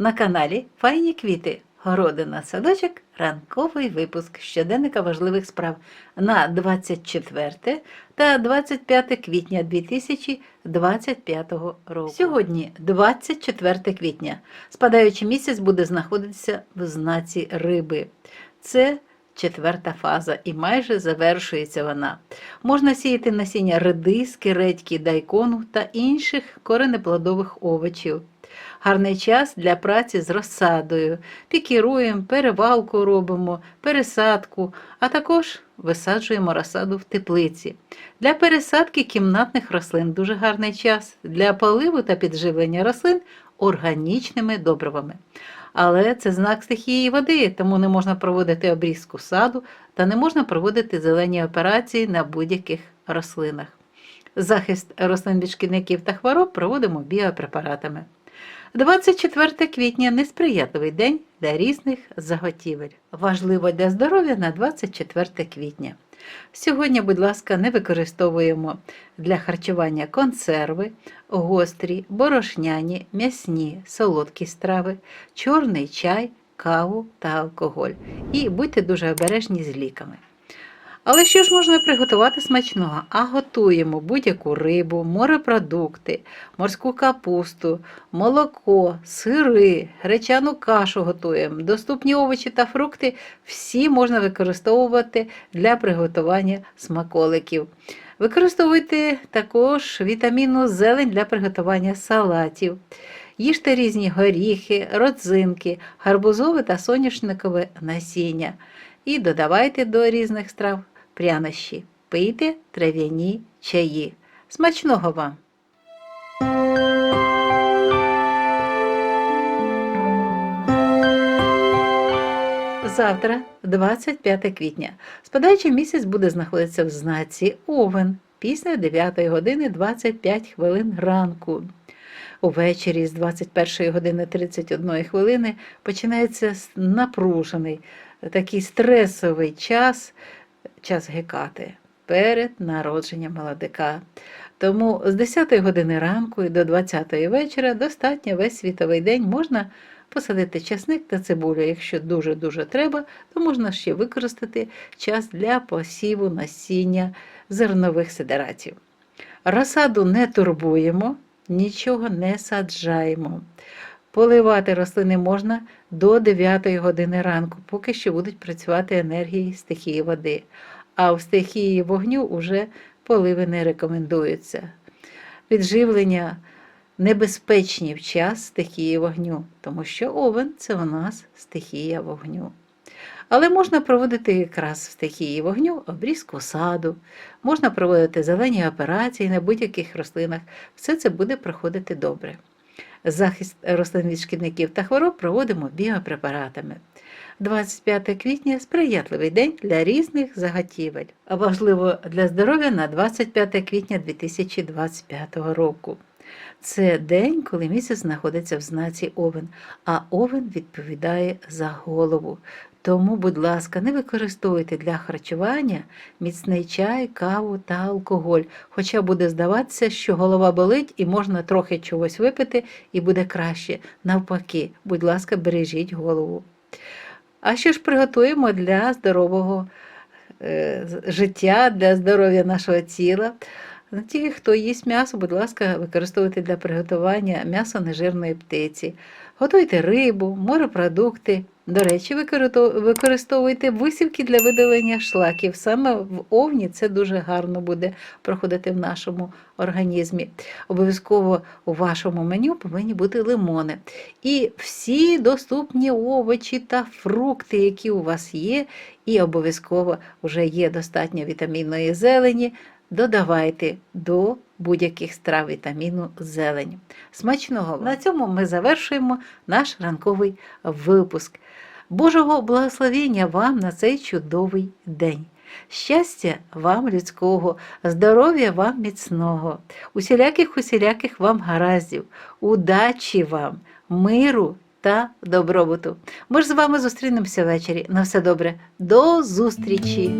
На каналі Файні квіти. Городина садочок, ранковий випуск щоденника важливих справ на 24 та 25 квітня 2025 року. Сьогодні 24 квітня. Спадаючий місяць буде знаходитися в знаці риби. Це четверта фаза і майже завершується вона. Можна сіяти насіння редиски, редьки, дайкону та інших коренеплодових овочів. Гарний час для праці з розсадою. Пікіруємо, перевалку робимо, пересадку, а також висаджуємо розсаду в теплиці. Для пересадки кімнатних рослин дуже гарний час. Для поливу та підживлення рослин органічними добривами. Але це знак стихії води, тому не можна проводити обрізку саду та не можна проводити зелені операції на будь-яких рослинах. Захист рослин від шкідників та хвороб проводимо біопрепаратами. 24 квітня несприятливий день для різних заготівель. Важливо для здоров'я на 24 квітня. Сьогодні, будь ласка, не використовуємо для харчування консерви, гострі, борошняні, м'ясні, солодкі страви, чорний чай, каву та алкоголь. І будьте дуже обережні з ліками. Але що ж можна приготувати смачного? А готуємо будь-яку рибу, морепродукти, морську капусту, молоко, сири, гречану кашу готуємо. Доступні овочі та фрукти всі можна використовувати для приготування смаколиків. Використовуйте також вітамінну зелень для приготування салатів. Їжте різні горіхи, родзинки, гарбузове та соняшникове насіння. І додавайте до різних страв прянощі. Пийте трав'яні чаї. Смачного вам! Завтра, 25 квітня, спадаючий місяць буде знаходитися в знаці Овен після 9 години 25 хвилин ранку. Увечері з 21 години 31 хвилини починається напружений, такий стресовий час, час гекати перед народженням молодика. Тому з 10 години ранку і до 20 вечора достатньо весь світовий день можна посадити часник та цибулю. Якщо дуже-дуже треба, то можна ще використати час для посіву насіння зернових сидератів. Розсаду не турбуємо, нічого не саджаємо. Поливати рослини можна до 9 години ранку, поки що будуть працювати енергії стихії води. А в стихії вогню вже поливи не рекомендуються. Підживлення небезпечні в час стихії вогню, тому що овен це у нас стихія вогню. Але можна проводити якраз в стихії вогню обрізку саду, можна проводити зелені операції на будь-яких рослинах. Все це буде проходити добре. Захист рослин від шкідників та хвороб проводимо біопрепаратами. 25 квітня сприятливий день для різних заготівель. Важливо для здоров'я на 25 квітня 2025 року. Це день, коли місяць знаходиться в знаці Овен, а Овен відповідає за голову. Тому, будь ласка, не використовуйте для харчування міцний чай, каву та алкоголь. Хоча буде здаватися, що голова болить і можна трохи чогось випити, і буде краще. Навпаки, будь ласка, бережіть голову. А що ж приготуємо для здорового е, життя, для здоров'я нашого тіла? Ті, хто їсть м'ясо, будь ласка, використовуйте для приготування м'ясо нежирної птиці. Готуйте рибу, морепродукти. До речі, використовуйте висівки для видалення шлаків. Саме в овні це дуже гарно буде проходити в нашому організмі. Обов'язково у вашому меню повинні бути лимони. І всі доступні овочі та фрукти, які у вас є, і обов'язково вже є достатньо вітамінної зелені. Додавайте до будь-яких страв вітаміну зелень. Смачного! На цьому ми завершуємо наш ранковий випуск. Божого благословення вам на цей чудовий день. Щастя вам людського, здоров'я вам міцного, усіляких усіляких вам гараздів, удачі вам, миру та добробуту. Ми ж з вами зустрінемося ввечері. На все добре, до зустрічі!